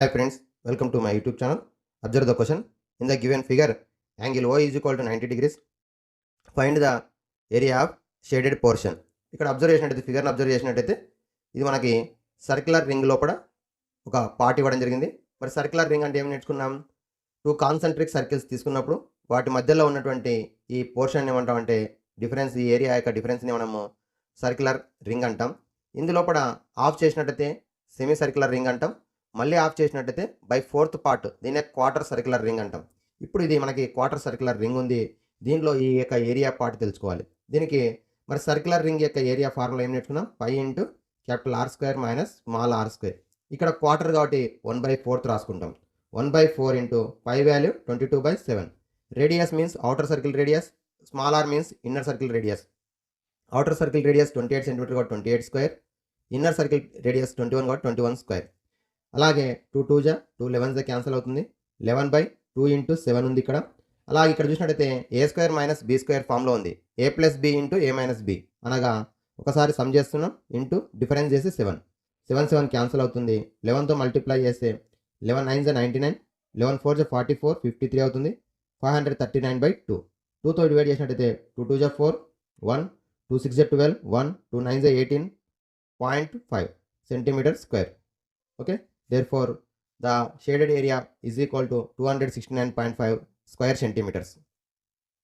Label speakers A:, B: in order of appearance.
A: Hi friends, welcome to my YouTube channel. Observe the question. In the given figure, angle O is equal to 90 degrees. Find the area of shaded portion ఇక్కడ observe చేసినట్టయితే ఫిగర్ని observe చేసినట్టయితే ఇది మనకి circular ring లోపల ఒక part ఇవ్వడం జరిగింది మరి సర్క్యులర్ రింగ్ అంటే ఏం నేర్చుకున్నాం టూ కాన్సన్ట్రిక్ సర్కిల్స్ తీసుకున్నప్పుడు వాటి మధ్యలో ఉన్నటువంటి ఈ పోర్షన్ ఏమంటామంటే డిఫరెన్స్ ఈ ఏరియా యొక్క డిఫరెన్స్ని మనము సర్క్యులర్ రింగ్ అంటాం ఇందులోపల ఆఫ్ చేసినట్టయితే సెమీ సర్క్యులర్ రింగ్ అంటాం మళ్ళీ ఆఫ్ చేసినట్టయితే బై ఫోర్త్ పార్ట్ దీనే క్వార్టర్ సర్క్యులర్ రింగ్ అంటాం. ఇప్పుడు ఇది మనకి క్వార్టర్ సర్క్యులర్ రింగ్ ఉంది. దీనిలో ఈ యొక్క ఏరియా పార్ట్ తెలుసుకోవాలి. దీనికి మరి సర్క్యులర్ రింగ్ యొక్క ఏరియా ఫార్ములా ఏం నేర్చుకున్నాం? Pi into capital R square minus small R square ఇక్కడ క్వార్టర్ కాబట్టి వన్ బై ఫోర్త్ రాసుకుంటాం. One by four into pi value twenty two by seven radius means outer circle radius small R means inner circle radius outer circle radius twenty eight centimetre కాబట్టి twenty eight square inner circle radius twenty one కాబట్టి twenty one square అలాగే two two జా two eleven జా cancel అవుతుంది. Eleven by two into seven ఉంది ఇక్కడ. అలాగే ఇక్కడ చూసినట్టయితే A square minus B square ఫామ్లో ఉంది. A plus B into A minus B అనగా ఒకసారి సమ్ చేస్తున్నాం ఇంటూ డిఫరెన్స్ చేసి సెవెన్ సెవెన్ సెవెన్ క్యాన్సిల్ అవుతుంది. లెవెన్తో మల్టిప్లై చేస్తే లెవెన్ నైన్ జా నైంటీ నైన్ లెవెన్ ఫోర్ జా ఫార్టీ ఫోర్ ఫిఫ్టీ త్రీ అవుతుంది. Five hundred thirty nine by two టూతో డివైడ్ చేసినట్టయితే టూ టూ జా ఫోర్ వన్ టూ సిక్స్ జా ట్వెల్వ్ వన్ టూ నైన్ జా eighteen point five centimetre square okay therefore the shaded area is equal to 269.5 square centimeters